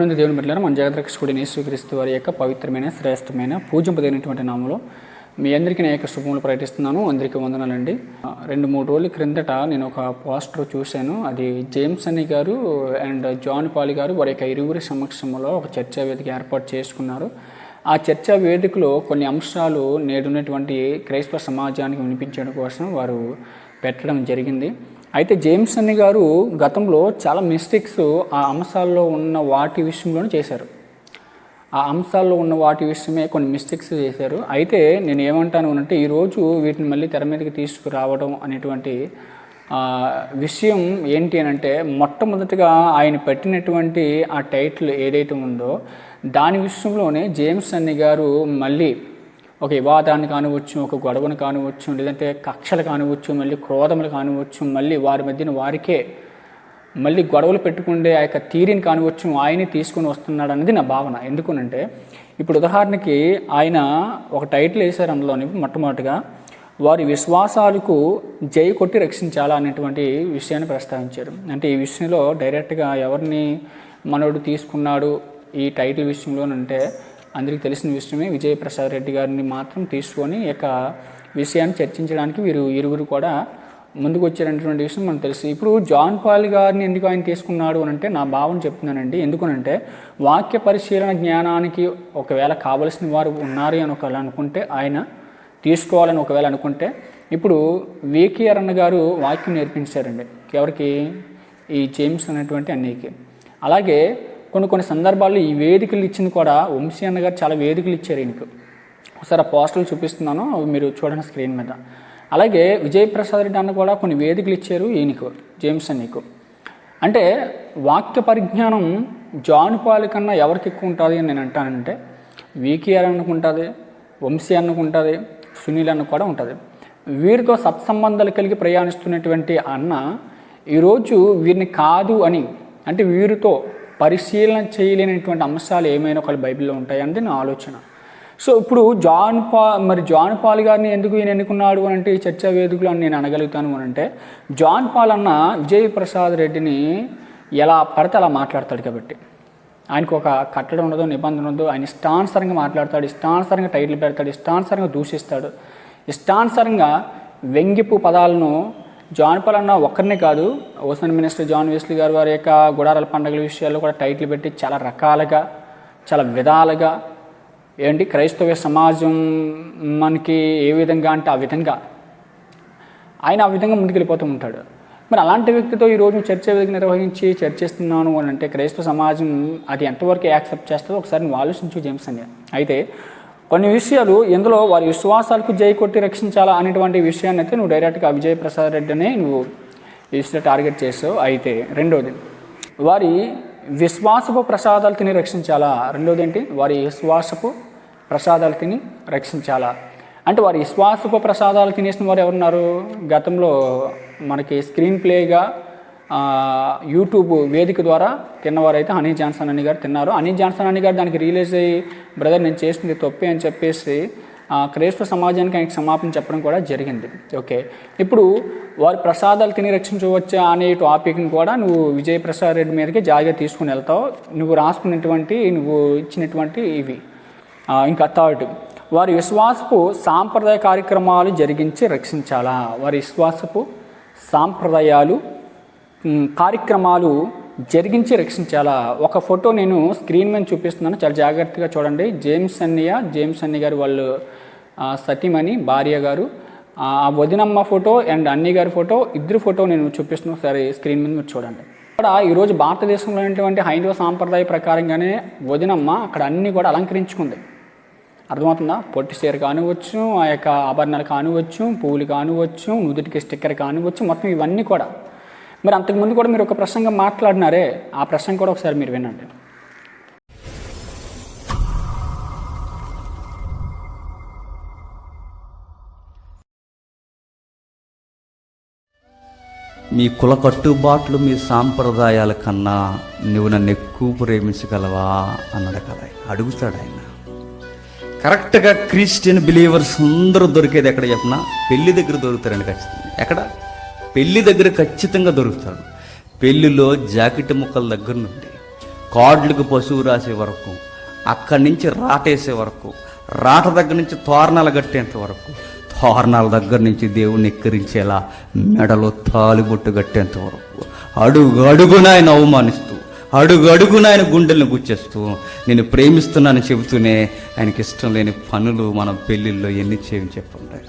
ప్రభునందు దేవుని బిడ్డలారా మన జగద్రక్షకుడి యేసుక్రీస్తు వారి యొక్క పవిత్రమైన శ్రేష్టమైన పూజింపదగినటువంటి నామలో మీ అందరికీ నేను యొక్క శుభములు ప్రకటిస్తున్నాను. అందరికీ వందనాలండి. రెండు మూడు రోజుల క్రిందట నేను ఒక పోస్టర్ చూశాను. అది జేమ్స్ అని గారు అండ్ జాన్ పాలి గారు వారి యొక్క ఇరువురి సమక్షంలో ఒక చర్చా వేదిక ఏర్పాటు చేసుకున్నారు. ఆ చర్చా వేదికలో కొన్ని అంశాలు నేడున్నటువంటి క్రైస్తవ సమాజానికి వినిపించడం కోసం వారు పెట్టడం జరిగింది. అయితే జేమ్స్ అన్ని గారు గతంలో చాలా మిస్టేక్స్ ఆ అంశాల్లో ఉన్న వాటి విషయంలోనే చేశారు. ఆ అంశాల్లో ఉన్న వాటి విషయమే కొన్ని మిస్టేక్స్ చేశారు. అయితే నేను ఏమంటాను అంటే ఈరోజు వీటిని మళ్ళీ తెర మీదకి తీసుకురావడం అనేటువంటి విషయం ఏంటి అని అంటే మొట్టమొదటిగా ఆయన పెట్టినటువంటి ఆ టైటిల్ ఏదైతే ఉందో దాని విషయంలోనే జేమ్స్ అన్ని గారు మళ్ళీ ఒక వివాదాన్ని కానివచ్చు ఒక గొడవను కానివచ్చు లేదంటే కక్షలు కానివచ్చు మళ్ళీ క్రోధములు కానివచ్చు మళ్ళీ వారి మధ్యన వారికే మళ్ళీ గొడవలు పెట్టుకుండే ఆ యొక్క తీరిని కానివచ్చు ఆయనే తీసుకొని వస్తున్నాడు అనేది నా భావన. ఎందుకునంటే ఇప్పుడు ఉదాహరణకి ఆయన ఒక టైటిల్ వేశారు అందులోని మొట్టమొదటిగా వారి విశ్వాసాలకు జై కొట్టి రక్షించాలా అనేటువంటి విషయాన్ని ప్రస్తావించారు. అంటే ఈ విషయంలో డైరెక్ట్గా ఎవరిని మనోడు తీసుకున్నాడు ఈ టైటిల్ విషయంలోనంటే అందరికీ తెలిసిన విషయమే విజయప్రసాద్ రెడ్డి గారిని మాత్రం తీసుకొని యొక్క విషయాన్ని చర్చించడానికి వీరు ఇరువురు కూడా ముందుకు వచ్చారనేటువంటి విషయం మనకు తెలుసు. ఇప్పుడు జాన్ పాల్ గారిని ఎందుకు ఆయన తీసుకున్నాడు అని అంటే నా భావన చెప్తున్నానండి. ఎందుకనంటే వాక్య పరిశీలన జ్ఞానానికి ఒకవేళ కావలసిన వారు ఉన్నారు అని ఒకవేళ అనుకుంటే ఆయన తీసుకోవాలని ఒకవేళ అనుకుంటే ఇప్పుడు వికే అన్న గారు వాక్యం నేర్పించారండి. ఎవరికి? ఈ జేమ్స్ అనేటువంటి అన్నయ్యకి. అలాగే కొన్ని కొన్ని సందర్భాల్లో ఈ వేదికలు ఇచ్చింది కూడా వంశీ అన్న గారు చాలా వేదికలు ఇచ్చారు ఈయనకు. ఒకసారి ఆ పోస్టర్లు చూపిస్తున్నాను అవి మీరు చూడండి స్క్రీన్ మీద. అలాగే విజయప్రసాద్ రెడ్డి అన్న కూడా కొన్ని వేదికలు ఇచ్చారు ఈయనకు జేమ్స్ అన్నీకు. అంటే వాక్య పరిజ్ఞానం జాన్ పాల్ కన్నా ఎవరికి ఎక్కువ ఉంటుంది అని నేను అంటానంటే వీకేఆర్ అన్నకు ఉంటుంది వంశీ అన్నకు ఉంటుంది సునీల్ అన్న కూడా ఉంటుంది. వీరితో సత్సంబంధాలు కలిగి ప్రయాణిస్తున్నటువంటి అన్న ఈరోజు వీరిని కాదు అని అంటే వీరితో పరిశీలన చేయలేనటువంటి అంశాలు ఏమైనా ఒకళ్ళు బైబిల్లో ఉంటాయన్నది నా ఆలోచన. సో ఇప్పుడు జాన్ పా మరి జాన్ పాల్ గారిని ఎందుకు ఈయన ఎన్నుకున్నాడు అని అంటే ఈ చర్చా వేదికలు అని నేను అనగలుగుతాను అని అంటే జాన్ పాల్ అన్న విజయ్ ప్రసాద్ రెడ్డిని ఎలా పడితే అలా మాట్లాడతాడు కాబట్టి. ఆయనకు ఒక కట్టడం ఉండదు నిబంధన ఉండదు ఆయన ఇష్టానుసారంగా మాట్లాడతాడు ఇష్టానుసారంగా టైటిల్ పెడతాడు ఇష్టానుసారంగా దూషిస్తాడు ఇష్టానుసారంగా వెంగిపు పదాలను జాన్ పాల్ అన్న ఒక్కరినే కాదు ఓసన్ మినిస్టర్ జాన్ వెస్లీ గారు వారి యొక్క గుడారాల పండుగల విషయాల్లో కూడా టైటిల్ పెట్టి చాలా రకాలుగా చాలా విధాలుగా ఏంటి క్రైస్తవ సమాజం మనకి ఏ విధంగా అంటే ఆ విధంగా ఆయన ఆ విధంగా ముందుకెళ్ళిపోతూ ఉంటాడు. మరి అలాంటి వ్యక్తితో ఈరోజు చర్చ వేదిక నిర్వహించి చర్చిస్తున్నాను అని అంటే క్రైస్తవ సమాజం అది ఎంతవరకు యాక్సెప్ట్ చేస్తుందో ఒకసారి నువ్వు ఆలోచించు జేమ్స్ అని అయితే కొన్ని విషయాలు ఇందులో వారి విశ్వాసాలకు జై కొట్టి రక్షించాలా అనేటువంటి విషయాన్ని అయితే నువ్వు డైరెక్ట్గా విజయ్ ప్రసాద్ రెడ్డిని నువ్వు ఈ టార్గెట్ చేసావు. అయితే రెండోది వారి విశ్వాసపు ప్రసాదాలు తిని రక్షించాలా? రెండోది ఏంటి? వారి విశ్వాసపు ప్రసాదాలు తిని రక్షించాలా? అంటే వారి విశ్వాసపు ప్రసాదాలు తినేసిన వారు ఎవరున్నారు? గతంలో మనకి స్క్రీన్ ప్లేగా యూట్యూబ్ వేదిక ద్వారా తిన్నవారైతే హనీ జాన్సన్ అని గారు తిన్నారు. హనీ జాన్సన్ అని గారు దానికి రియలైజ్ అయ్యి బ్రదర్ నేను చేసింది తప్పే అని చెప్పేసి క్రైస్తవ సమాజానికి ఆయనకి సమాపం చెప్పడం కూడా జరిగింది. ఓకే. ఇప్పుడు వారి ప్రసాదాలు తిని రక్షించవచ్చా అనే టాపిక్ని కూడా నువ్వు విజయ్ ప్రసాద్ రెడ్డి మీదకి జాగ్రత్త తీసుకుని వెళ్తావు. నువ్వు రాసుకున్నటువంటి నువ్వు ఇచ్చినటువంటి ఇవి. ఇంకా థర్డ్ వారి విశ్వాసపు సాంప్రదాయ కార్యక్రమాలు జరిగించి రక్షించాలా? వారి విశ్వాసపు సాంప్రదాయాలు కార్యక్రమాలు జరిగించి రక్షించాలా? ఒక ఫోటో నేను స్క్రీన్ మీద చూపిస్తున్నాను. చాలా జాగ్రత్తగా చూడండి. జేమ్స్ అన్నయ్య జేమ్స్ అన్నయ్య గారు వాళ్ళు సతీమణి భార్య గారు. ఆ ఆ వదినమ్మ ఫోటో అండ్ అన్నయ్య గారి ఫోటో ఇద్దరు ఫోటో నేను చూపిస్తున్నాను ఒకసారి స్క్రీన్ మీద మీరు చూడండి. ఇక్కడ ఈరోజు భారతదేశంలో ఉన్నటువంటి హైందవ సాంప్రదాయ ప్రకారంగానే వదినమ్మ అక్కడ అన్నీ కూడా అలంకరించుకుంది. అర్థమవుతుందా? పొట్టి చీర కానివచ్చు ఆ యొక్క ఆభరణాలు కానివచ్చు పువ్వులు కానివచ్చు నుదుటికి స్టిక్కర్ కానివచ్చు మొత్తం ఇవన్నీ కూడా. మరి అంతకుముందు కూడా మీరు ఒక ప్రసంగం మాట్లాడినారే ఆ ప్రసంగం కూడా ఒకసారి మీరు వినండి. మీ కుల కట్టుబాట్లు మీ సాంప్రదాయాల కన్నా నువ్వు నన్ను ఎక్కువ ప్రేమించగలవా అన్నాడు కదా అడుగుతాడు ఆయన. కరెక్ట్గా క్రిస్టియన్ బిలీవర్స్ అందరూ దొరికేది ఎక్కడ చెప్పినా? పెళ్ళి దగ్గర దొరుకుతారండి ఖచ్చితంగా. ఎక్కడ? పెళ్ళి దగ్గర ఖచ్చితంగా దొరుకుతాడు పెళ్ళిలో జాకెట్ ముక్కల దగ్గర నుండి కాడ్లకు పశువు రాసే వరకు అక్కడి నుంచి రాటేసే వరకు రాట దగ్గర నుంచి తోరణాలు కట్టేంత వరకు తోరణాల దగ్గర నుంచి దేవుణ్ణి ఎక్కిరించేలా మెడలో తాలిబొట్టు కట్టేంత వరకు. అడుగు అడుగున ఆయన అవమానిస్తూ అడుగు అడుగున ఆయన గుండెల్ని గుచ్చేస్తూ నేను ప్రేమిస్తున్నానని చెబుతూనే ఆయనకి ఇష్టం లేని పనులు మనం పెళ్ళిళ్ళలో ఎన్ని చేయని చెప్పండి.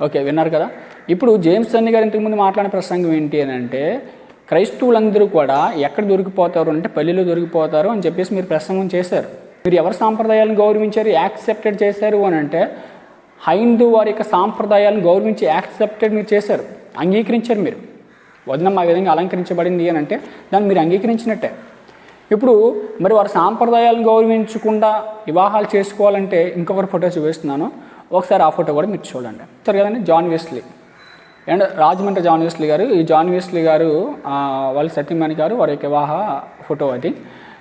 ఓకే విన్నారు కదా? ఇప్పుడు జేమ్స్ అన్ని గారు ఇంతకుముందు మాట్లాడిన ప్రసంగం ఏంటి అని అంటే క్రైస్తవులందరూ కూడా ఎక్కడ దొరికిపోతారు అంటే పల్లెలో దొరికిపోతారు అని చెప్పేసి మీరు ప్రసంగం చేశారు. మీరు ఎవరి సాంప్రదాయాలను గౌరవించారు? యాక్సెప్టెడ్ చేశారు అని అంటే హైందూ వారి యొక్క సాంప్రదాయాలను గౌరవించి యాక్సెప్టెడ్ మీరు చేశారు. అంగీకరించారు మీరు. వదిన ఆ విధంగా అలంకరించబడింది అని అంటే దాన్ని మీరు అంగీకరించినట్టే. ఇప్పుడు మరి వారి సాంప్రదాయాలను గౌరవించకుండా వివాహాలు చేసుకోవాలంటే ఇంకొకరి ఫోటో చూపిస్తున్నాను. ఒకసారి ఆ ఫోటో కూడా మీరు చూడండి. సరే కదండి? John Wesley. And Rajahmundry John Wesley గారు ఈ జాన్ వెస్లీ గారు వాళ్ళ సత్యమణి గారు వారి యొక్క వివాహ ఫోటో అది.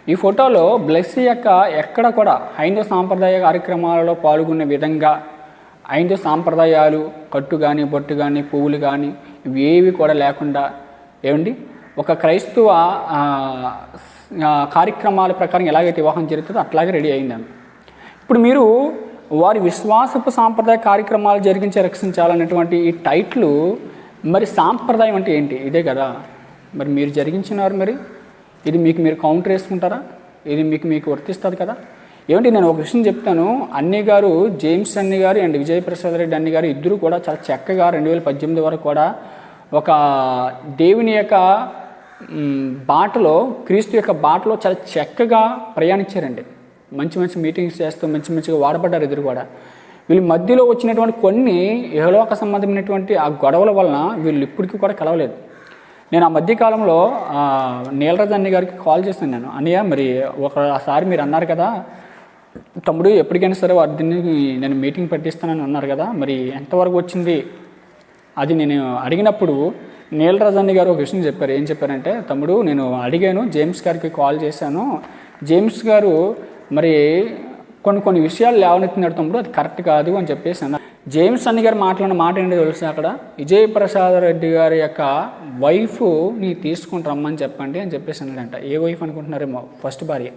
ఈ ఫోటోలో బ్లెస్సీ యొక్క ఎక్కడ కూడా హైందవ సాంప్రదాయ కార్యక్రమాలలో పాల్గొనే విధంగా హైందవ సాంప్రదాయాలు కట్టు కానీ బొట్టు కానీ పువ్వులు కానీ ఇవేవి కూడా లేకుండా ఏమండి ఒక క్రైస్తవ కార్యక్రమాల ప్రకారం ఎలాగైతే వివాహం జరుగుతుందో అట్లాగే రెడీ అయిందాను ఇప్పుడు మీరు వారి విశ్వాసపు సాంప్రదాయ కార్యక్రమాలు జరిగించి రక్షించాలన్నటువంటి ఈ టైట్లు మరి సాంప్రదాయం అంటే ఏంటి? ఇదే కదా. మరి మీరు జరిగించినారు మరి. ఇది మీకు మీరు కౌంటర్ వేసుకుంటారా? ఇది మీకు మీకు వర్తిస్తుంది కదా. ఏమంటే నేను ఒక విషయం చెప్తాను. అన్ని గారు జేమ్స్ అన్ని గారు అండ్ విజయప్రసాద్ రెడ్డి అన్ని గారు ఇద్దరు కూడా చాలా చక్కగా రెండు వేల పద్దెనిమిది వరకు కూడా ఒక దేవుని యొక్క బాటలో క్రీస్తు యొక్క బాటలో చాలా చక్కగా ప్రయాణించారండి. మంచి మంచి మీటింగ్స్ చేస్తూ మంచి మంచిగా వాడబడ్డారు ఇద్దరు కూడా. వీళ్ళు మధ్యలో వచ్చినటువంటి కొన్ని ఏలోక సంబంధమైనటువంటి ఆ గొడవల వలన వీళ్ళు ఇప్పటికీ కూడా కలవలేదు. నేను ఆ మధ్యకాలంలో ఆ, నీలరాజు గారికి కాల్ చేశాను నేను. అన్నయ్య మరి ఒకసారి మీరు అన్నారు కదా తమ్ముడు ఎప్పటికైనా సరే వారి దీన్ని నేను మీటింగ్ పెట్టిస్తానని అన్నారు కదా మరి ఎంతవరకు వచ్చింది? అది నేను అడిగినప్పుడు నీలరాజు అన్ని గారు ఒక విషయం చెప్పారు. ఏం చెప్పారంటే తమ్ముడు నేను అడిగాను జేమ్స్ గారికి కాల్ చేశాను. జేమ్స్ గారు మరి కొన్ని కొన్ని విషయాలు లేవనెత్తున్నాడు తమ్ముడు అది కరెక్ట్ కాదు అని చెప్పేసి అన్నారు. జేమ్స్ అన్ని గారు మాట్లాడిన మాట ఏంటో తెలుసు అక్కడ? విజయ్ ప్రసాద్ రెడ్డి గారి యొక్క వైఫ్ నీ తీసుకుని రమ్మని చెప్పండి అని చెప్పేసి అన్నాడంట. ఏ వైఫ్ అనుకుంటున్నారేమో ఫస్ట్ భార్య.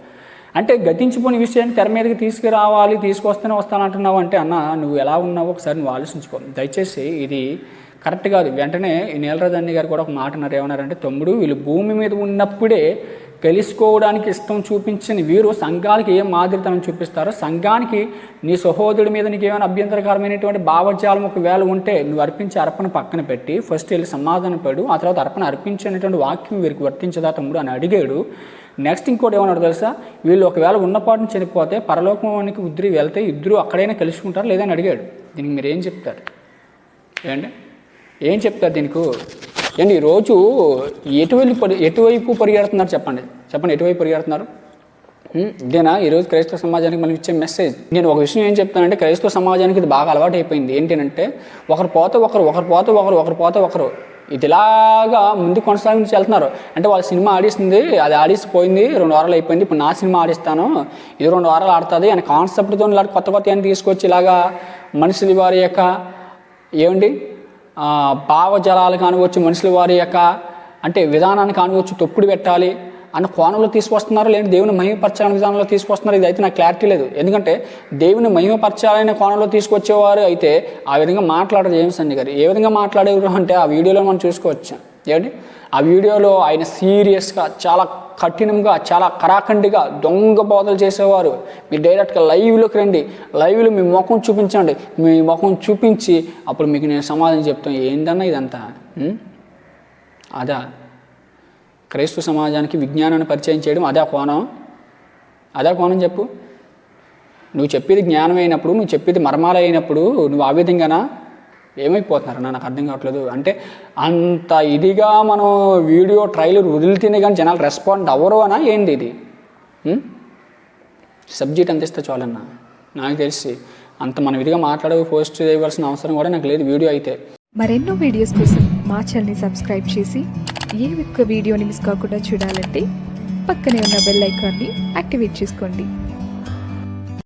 అంటే గతించిపోయిన విషయాన్ని తెర మీదకి తీసుకురావాలి తీసుకొస్తేనే వస్తానంటున్నావు అంటే అన్న నువ్వు ఎలా ఉన్నావు ఒకసారి నువ్వు ఆలోచించుకో. దయచేసి ఇది కరెక్ట్ కాదు. వెంటనే నీలరాజు అన్ని గారు కూడా ఒక మాట అన్నారు. ఏమన్నారంటే తమ్ముడు వీళ్ళు భూమి మీద ఉన్నప్పుడే తెలుసుకోవడానికి ఇష్టం చూపించిన వీరు సంఘానికి ఏం మాదిరితనం చూపిస్తారో సంఘానికి నీ సహోదరుడి మీద నీకు ఏమైనా అభ్యంతరకరమైనటువంటి భావజాలం ఒకవేళ ఉంటే నువ్వు అర్పించే అర్పణ పక్కన పెట్టి ఫస్ట్ వెళ్ళి సమాధానం పడు ఆ తర్వాత అర్పణ అర్పించినటువంటి వాక్యం వీరికి వర్తించదా తమ్ముడు అని అడిగాడు. నెక్స్ట్ ఇంకోటి ఏమన్నాడు తెలుసా? వీళ్ళు ఒకవేళ ఉన్నపాటును చనిపోతే పరలోకానికి ఉద్రి వెళ్తే ఇద్దరు అక్కడైనా కలుసుకుంటారు లేదని అడిగాడు. దీనికి మీరు ఏం చెప్తారు? ఏంటి? ఏం చెప్తారు దీనికి? అండి ఈరోజు ఎటువైపు పరి ఎటువైపు పరిగెడుతున్నారు చెప్పండి. చెప్పండి ఎటువైపు పరిగెడుతున్నారు? ఇదేనా? ఈరోజు క్రైస్తవ సమాజానికి మనం ఇచ్చే మెసేజ్. నేను ఒక విషయం ఏం చెప్తానంటే క్రైస్తవ సమాజానికి ఇది బాగా అలవాటు అయిపోయింది ఏంటంటే ఒకరు పోతే ఒకరు ఒకరు పోతే ఒకరు ఒకరు పోతే ఒకరు. ఇది ఇలాగా ముందు కొనసాగించి వెళ్తున్నారు. అంటే వాళ్ళ సినిమా ఆడిస్తుంది అది ఆడిసిపోయింది రెండు వారాలు అయిపోయింది. ఇప్పుడు నా సినిమా ఆడిస్తాను ఇది రెండు వారాలు ఆడుతుంది అని కాన్సెప్ట్తో ఇలా కొత్త కొత్త అని తీసుకొచ్చి ఇలాగా మనుషుల వారి యొక్క ఏమండి? భావజలాలు కానివచ్చు మనుషుల వారి యొక్క అంటే విధానాన్ని కానివచ్చు తొక్కుడు పెట్టాలి అన్న కోణంలో తీసుకొస్తున్నారు లేని దేవుని మహిమపరచాలని విధానంలో తీసుకొస్తున్నారు ఇది అయితే నాకు క్లారిటీ లేదు. ఎందుకంటే దేవుని మహిమపరచాలనే కోణంలో తీసుకొచ్చేవారు అయితే ఆ విధంగా మాట్లాడరు జేమ్స్ అన్ని గారు. ఏ విధంగా మాట్లాడేవారు అంటే ఆ వీడియోలో మనం చూసుకోవచ్చు. ఏమండి? ఆ వీడియోలో ఆయన సీరియస్గా చాలా కఠినంగా చాలా కరాఖండిగా దొంగ బోధలు చేసేవారు. మీరు డైరెక్ట్గా లైవ్లోకి రండి. లైవ్లో మీ ముఖం చూపించండి. మీ ముఖం చూపించి అప్పుడు మీకు నేను సమాధానం చెప్తాను. ఏందన్నా ఇదంతా? అదా? క్రైస్తవ సమాజానికి విజ్ఞానాన్ని పరిచయం చేయడం అదే కోణం? అదే కోణం చెప్పు. నువ్వు చెప్పేది జ్ఞానం అయినప్పుడు నువ్వు చెప్పేది మర్మాలు అయినప్పుడు నువ్వు ఆ విధంగానా? ఏమైపోతున్నారు నాకు అర్థం కావట్లేదు. అంటే అంత ఇదిగా మనం వీడియో ట్రైలర్ వదిలితేనే కానీ జనాలు రెస్పాండ్ అవ్వరు అనా? ఏంది ఇది? సబ్జెక్ట్ అందిస్తే చాలన్నా? నాకు తెలిసి అంత మనం ఇదిగా మాట్లాడే పోస్ట్ చేయవలసిన అవసరం కూడా నాకు లేదు వీడియో అయితే. మరెన్నో వీడియోస్ కోసం మా ఛానల్ని సబ్స్క్రైబ్ చేసి ఏ ఒక్క వీడియోని మిస్ కాకుండా చూడాలంటే పక్కనే ఉన్న బెల్ ఐకాన్ని యాక్టివేట్ చేసుకోండి.